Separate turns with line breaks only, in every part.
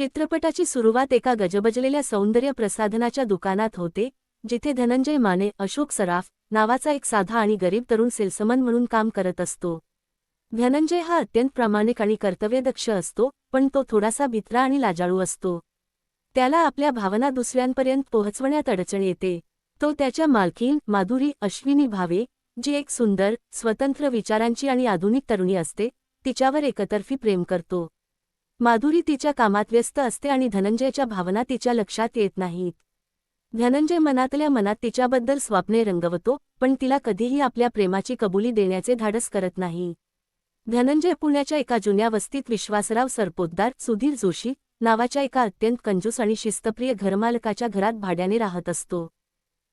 चित्रपटाची सुरुवात एका गजबजलेल्या सौंदर्य प्रसाधनाच्या दुकानात होते जिथे धनंजय माने अशोक सराफ नावाचा एक साधा आणि गरीब तरुण सेल्समन म्हणून काम करत असतो. धनंजय हा अत्यंत प्रामाणिक आणि कर्तव्यदक्ष असतो पण तो थोडासा भित्रा आणि लाजाळू असतो. त्याला आपल्या भावना दुसऱ्यांपर्यंत पोहोचवण्यात अडचण येते. तो त्याच्या मालकीन माधुरी अश्विनी भावे जी एक सुंदर स्वतंत्र विचारांची आणि आधुनिक तरुणी असते तिच्यावर एकतर्फी प्रेम करतो. माधुरी तिच्या कामात व्यस्त असते आणि धनंजयच्या भावना तिच्या लक्षात येत नाहीत. धनंजय मनातल्या मनात तिच्याबद्दल स्वप्ने रंगवतो पण तिला कधीही आपल्या प्रेमाची कबुली देण्याचे धाडस करत नाही. धनंजय पुण्याच्या एका जुन्या वस्तीत विश्वासराव सरपोतदार सुधीर जोशी नावाच्या एका अत्यंत कंजूस आणि शिस्तप्रिय घरमालकाच्या घरात भाड्याने राहत असतो.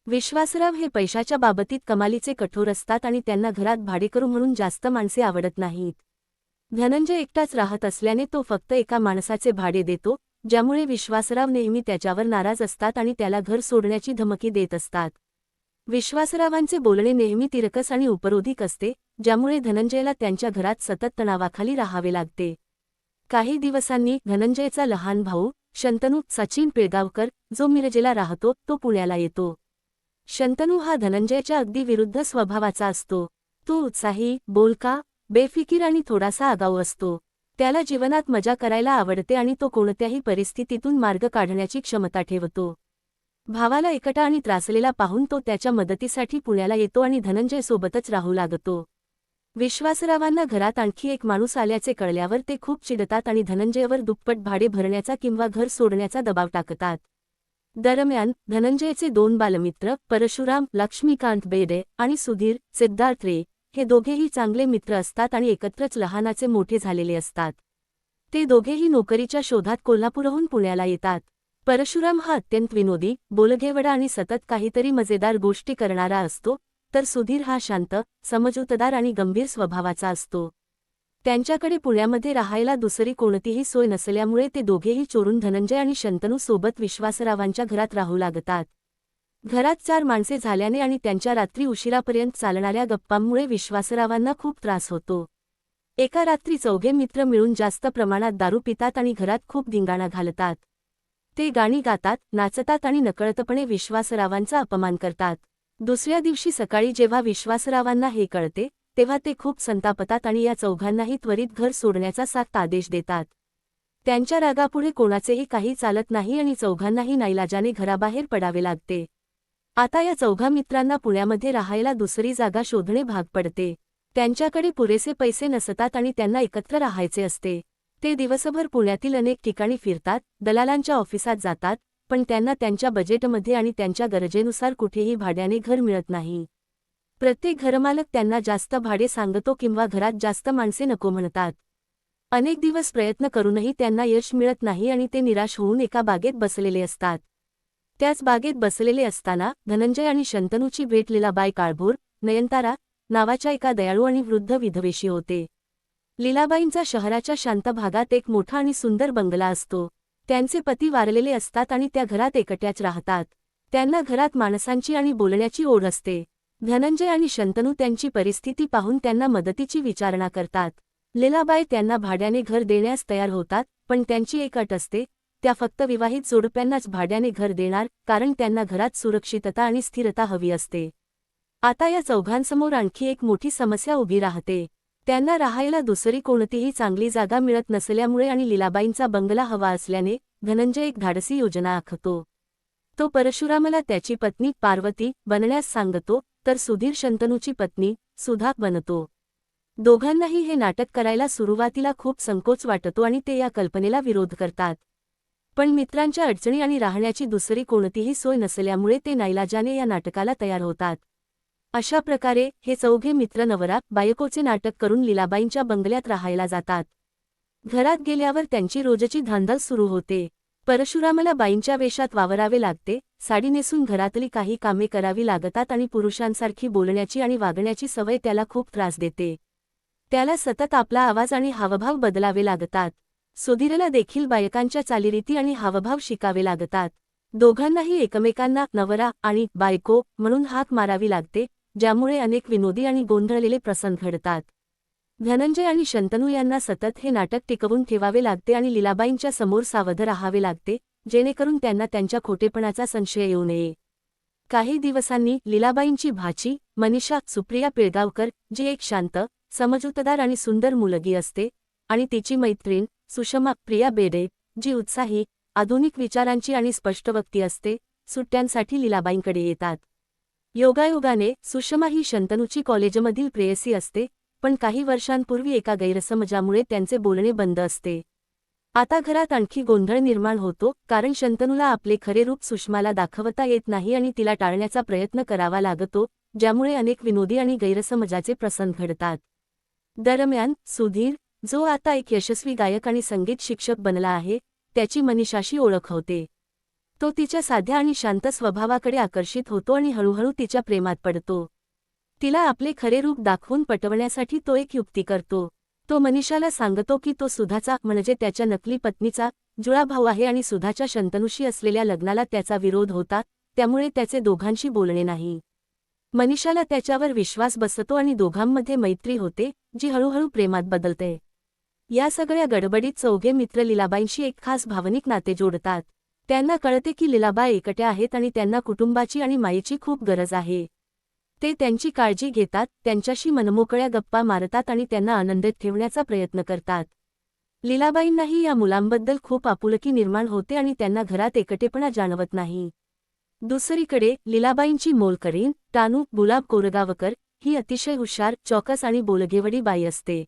विश्वासराव हे पैशाच्या बाबतीत कमालीचे कठोर असतात आणि त्यांना घरात भाडेकरू म्हणून जास्त माणसे आवडत नाहीत. धनंजय एकटाच राहत असल्याने तो फक्त एका माणसाचे भाडे देतो ज्यामुळे विश्वासराव नेहमी त्याच्यावर नाराज असतात आणि त्याला घर सोडण्याची धमकी देत असतात. विश्वासरावांचे बोलणे नेहमी तिरकस आणि उपरोधिक असते ज्यामुळे धनंजयला त्यांच्या घरात सतत तणावाखाली राहावे लागते. काही दिवसांनी धनंजयचा लहान भाऊ शंतनू सचिन पिळगावकर जो मिरजेला राहतो तो पुण्याला येतो. शंतनू हा धनंजयच्या अगदी विरुद्ध स्वभावाचा असतो. तो उत्साही बोलका बेफिकीर आणि थोडासा आगाऊ असतो. त्याला जीवनात मजा करायला आवडते आणि तो कोणत्याही परिस्थितीतून मार्ग काढण्याची क्षमता ठेवतो. भावाला एकटा आणि त्रासलेला पाहून तो त्याच्या मदतीसाठी पुण्याला येतो आणि धनंजयसोबतच राहू लागतो. विश्वासरावांना घरात आणखी एक माणूस आल्याचे कळल्यावर ते खूप चिडतात आणि धनंजयवर दुप्पट भाडे भरण्याचा किंवा घर सोडण्याचा दबाव टाकतात. दरम्यान धनंजयचे दोन बालमित्र परशुराम लक्ष्मीकांत बेडे आणि सुधीर सिद्धार्थ रे हे दोघेही चांगले मित्र असतात आणि एकत्रच लहानाचे मोठे झालेले असतात. ते दोघेही नोकरीच्या शोधात कोल्हापूरहून पुण्याला येतात. परशुराम हा अत्यंत विनोदी बोलघेवडा आणि सतत काहीतरी मजेदार गोष्टी करणारा असतो तर सुधीर हा शांत समजूतदार आणि गंभीर स्वभावाचा असतो. त्यांच्याकडे पुण्यामध्ये राहायला दुसरी कोणतीही सोय नसल्यामुळे ते दोघेही चोरून धनंजय आणि शंतनू सोबत विश्वासरावांच्या घरात राहू लागतात. घरात चार माणसे झाल्याने आणि त्यांच्या रात्री उशिरापर्यंत चालणाऱ्या गप्पांमुळे विश्वासरावांना खूप त्रास होतो. एका रात्री चौघे मित्र मिळून जास्त प्रमाणात दारू पितात आणि घरात खूप धिंगाणा घालतात. ते गाणी गातात नाचतात आणि नकळतपणे विश्वासरावांचा अपमान करतात. दुसऱ्या दिवशी सकाळी जेव्हा विश्वासरावांना हे कळते तेव्हा ते खूप संतापतात आणि या चौघांनाही त्वरित घर सोडण्याचा सात आदेश देतात. त्यांच्या रागापुढे कोणाचेही काही चालत नाही आणि चौघांनाही नाईलाजाने घराबाहेर पडावे लागते. आता या चौघा मित्रांना पुण्यामध्ये राहायला दुसरी जागा शोधणे भाग पडते. त्यांच्याकडे पुरेसे पैसे नसतात आणि त्यांना एकत्र राहायचे असते. ते दिवसभर पुण्यातील अनेक ठिकाणी फिरतात दलालांच्या ऑफिसात जातात पण त्यांना त्यांच्या बजेटमध्ये आणि त्यांच्या गरजेनुसार कुठेही भाड्याने घर मिळत नाही. प्रत्येक घरमालक त्यांना जास्त भाडे सांगतो किंवा घरात जास्त माणसे नको म्हणतात. अनेक दिवस प्रयत्न करूनही त्यांना यश मिळत नाही आणि ते निराश होऊन एका बागेत बसलेले असतात. त्याच बागेत बसलेले असताना धनंजय आणि शंतनूची भेट लीलाबाई काळभोर नयनतारा नावाच्या एका दयाळू आणि वृद्ध विधवेशी होते. लीलाबाईंचा शहराच्या शांत भागात एक मोठा आणि सुंदर बंगला असतो. त्यांचे पती वारलेले असतात आणि त्या घरात एकट्याच राहतात. त्यांना घरात माणसांची आणि बोलण्याची ओढ असते. धनंजय आणि शंतनू त्यांची परिस्थिती पाहून त्यांना मदतीची विचारणा करतात. लीलाबाई त्यांना भाड्याने घर देण्यास तयार होतात पण त्यांची एक अट असते त्या फक्त विवाहित जोडप्यांनाच भाड्याने घर देणार कारण त्यांना घरात सुरक्षितता आणि स्थिरता हवी असते. आता या चौघांसमोर आणखी एक मोठी समस्या उभी राहते. त्यांना राहायला दुसरी कोणतीही चांगली जागा मिळत नसल्यामुळे आणि लीलाबाईंचा बंगला हवा असल्याने धनंजय एक धाडसी योजना आखतो. तो परशुरामला त्याची पत्नी पार्वती बनण्यास सांगतो तर सुधीर शंतनूची पत्नी सुधा बनतो. दोघांनाही हे नाटक करायला सुरुवातीला खूप संकोच वाटतो आणि ते या कल्पनेला विरोध करतात. पण मित्रांच्या अडचणी आणि राहण्याची दुसरी कोणतीही सोय नसल्यामुळे ते नाईलाजाने या नाटकाला तयार होतात. अशा प्रकारे हे चौघे मित्र नवरा बायकोचे नाटक करून लीलाबाईंच्या बंगल्यात राहायला जातात. घरात गेल्यावर त्यांची रोजची धांदल सुरू होते. परशुरामाला बाईंच्या वेशात वावरावे लागते साडी नेसून घरातली काही कामे करावी लागतात आणि पुरुषांसारखी बोलण्याची आणि वागण्याची सवय त्याला खूप त्रास देते. त्याला सतत आपला आवाज आणि हावभाव बदलावे लागतात. सुधीरला देखील बायकांच्या चालीरीती आणि हावभाव शिकावे लागतात. दोघांनाही एकमेकांना नवरा आणि बायको म्हणून हाक मारावी लागते ज्यामुळे अनेक विनोदी आणि गोंधळलेले प्रसंग घडतात. धनंजय आणि शंतनू यांना सतत हे नाटक टिकवून ठेवावे लागते आणि लीलाबाईंच्या समोर सावध राहावे लागते जेणेकरून त्यांना त्यांच्या खोटेपणाचा संशय येऊ नये. काही दिवसांनी लीलाबाईंची भाची मनीषा सुप्रिया पिळगावकर जी एक शांत समजूतदार आणि सुंदर मुलगी असते आणि तिची मैत्रीण सुषमा प्रिया बेडे जी उत्साही आधुनिक विचारांची आणि स्पष्टवक्ती असते सुट्ट्यांसाठी लीलाबाईंकडे येतात. योगायोगाने सुषमा ही शंतनूची कॉलेजमधील प्रेयसी असते पण काही वर्षांपूर्वी एका गैरसमजामुळे त्यांचे बोलणे बंद असते. आता घरात आणखी गोंधळ निर्माण होतो कारण शंतनूला आपले खरे रूप सुषमाला दाखवता येत नाही आणि तिला टाळण्याचा प्रयत्न करावा लागतो ज्यामुळे अनेक विनोदी आणि गैरसमजाचे प्रसंग घडतात. दरम्यान सुधीर जो आता एक यशस्वी गायक आणि संगीत शिक्षक बनला आहे त्याची मनीषाशी ओळख होते. तो तिच्या साध्या आणि शांत स्वभावाकडे आकर्षित होतो आणि हळूहळू तिच्या प्रेमात पडतो. तिला आपले खरे रूप दाखवून पटवण्यासाठी तो एक युक्ती करतो. तो मनीषाला सांगतो की तो सुधाचा म्हणजे त्याच्या नकली पत्नीचा जुळा भाऊ आहे आणि सुधाच्या शंतनुशी असलेल्या लग्नाला त्याचा विरोध होता त्यामुळे त्याचे दोघांशी बोलणे नाही. मनीषाला त्याच्यावर विश्वास बसतो आणि दोघांमध्ये मैत्री होते जी हळूहळू प्रेमात बदलते. या सगळ्या गडबडीत चौघे मित्र लीलाबाईंशी एक खास भावनिक नाते जोडतात. त्यांना कळते की लीलाबाई एकट्या आहेत आणि त्यांना कुटुंबाची आणि माईची खूप गरज आहे. ते त्यांची काळजी घेतात त्यांच्याशी मनमोकळ्या गप्पा मारतात आणि त्यांना आनंदित ठेवण्याचा प्रयत्न करतात. लीलाबाईंनाही या मुलांबद्दल खूप आपुलकी निर्माण होते आणि त्यांना घरात एकटेपणा जाणवत नाही. दुसरीकडे लीलाबाईंची मोलकरीण टानू गुलाब कोरगावकर ही अतिशय हुशार चौकस आणि बोलघेवडी बाई असते.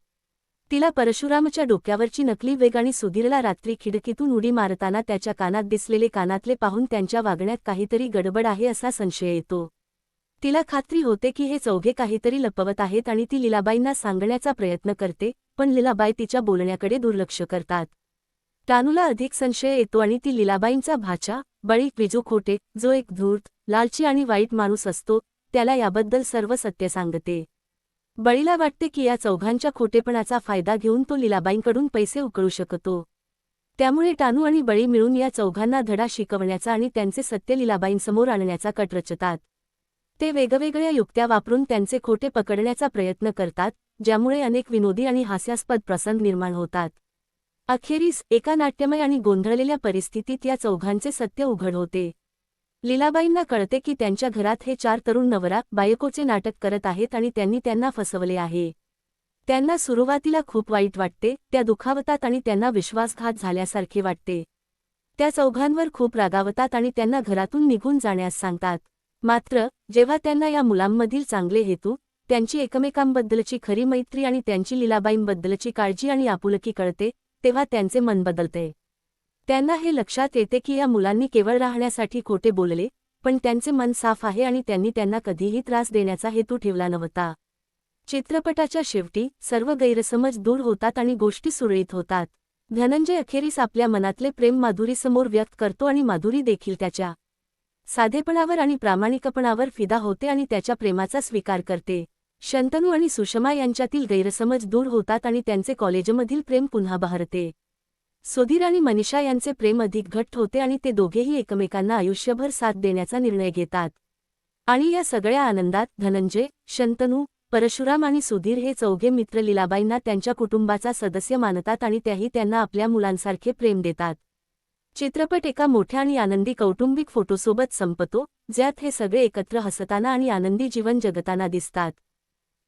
तिला परशुरामच्या डोक्यावरची नकली वेग आणि सुधीरला रात्री खिडकीतून उडी मारताना त्याच्या कानात दिसलेले कानातले पाहून त्यांच्या वागण्यात काहीतरी गडबड आहे असा संशय येतो. तिला खात्री होते की हे चौघे काहीतरी लपवत आहेत आणि ती लीलाबाईंना सांगण्याचा प्रयत्न करते पण लीलाबाई तिच्या बोलण्याकडे दुर्लक्ष करतात. टानूला अधिक संशय येतो आणि ती लीलाबाईंचा भाचा बळी विजू खोटे जो एक धूर्त लालची आणि वाईट माणूस असतो त्याला याबद्दल सर्व सत्य सांगते. बळीला वाटते की या चौघांच्या खोटेपणाचा फायदा घेऊन तो लीलाबाईंकडून पैसे उकळू शकतो. त्यामुळे टानू आणि बळी मिळून या चौघांना धडा शिकवण्याचा आणि त्यांचे सत्य लीलाबाईंसमोर आणण्याचा कट रचतात ते वेगवेगळ्या युक्त्या वापरून त्यांचे खोटे पकडण्याचा प्रयत्न करतात ज्यामुळे अनेक विनोदी आणि हास्यास्पद प्रसंग निर्माण होतात. अखेरीस एका नाट्यमय आणि गोंधळलेल्या परिस्थितीत या चौघांचे सत्य उघड होते. लीलाबाईंना कळते की त्यांच्या घरात हे चार तरुण नवरा बायकोचे नाटक करत आहेत आणि त्यांनी त्यांना फसवले आहे. त्यांना सुरुवातीला खूप वाईट वाटते त्या दुखावतात आणि त्यांना विश्वासघात झाल्यासारखे वाटते. त्या चौघांवर खूप रागावतात आणि त्यांना घरातून निघून जाण्यास सांगतात. मात्र जेव्हा त्यांना या मुलांमधील चांगले हेतू त्यांची एकमेकांबद्दलची खरी मैत्री आणि त्यांची लीलाबाईंबद्दलची काळजी आणि आपुलकी कळते तेव्हा त्यांचे मन बदलते. त्यांना हे लक्षात येते की या मुलांनी केवळ राहण्यासाठी खोटे बोलले पण त्यांचे मन साफ आहे आणि त्यांनी त्यांना कधीही त्रास देण्याचा हेतू ठेवला नव्हता. चित्रपटाच्या शेवटी सर्व गैरसमज दूर होतात आणि गोष्टी सुरळीत होतात. धनंजय अखेरीस आपल्या मनातले प्रेम माधुरीसमोर व्यक्त करतो आणि माधुरी देखील त्याच्या साधेपणावर आणि प्रामाणिकपणावर फिदा होते आणि त्याच्या प्रेमाचा स्वीकार करते. शंतनू आणि सुषमा यांच्यातील गैरसमज दूर होतात आणि त्यांचे कॉलेजमधील प्रेम पुन्हा बहरते. सुधीर आणि मनीषा यांचे प्रेम अधिक घट्ट होते आणि ते दोघेही एकमेकांना आयुष्यभर साथ देण्याचा निर्णय घेतात. आणि या सगळ्या आनंदात धनंजय शंतनू परशुराम आणि सुधीर हे चौघे मित्र लीलाबाईंना त्यांच्या कुटुंबाचा सदस्य मानतात आणि त्याही त्यांना आपल्या मुलांसारखे प्रेम देतात. चित्रपट एका मोठ्या आणि आनंदी कौटुंबिक फोटोसोबत संपतो ज्यात हे सगळे एकत्र हसताना आणि आनंदी जीवन जगताना दिसतात.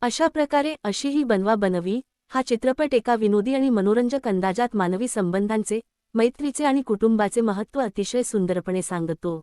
अशा प्रकारे अशी ही बनवा बनवी हा चित्रपट एका विनोदी आणि मनोरंजक अंदाजात मानवी संबंधांचे मैत्रीचे आणि कुटुंबाचे महत्त्व अतिशय सुंदरपणे सांगतो.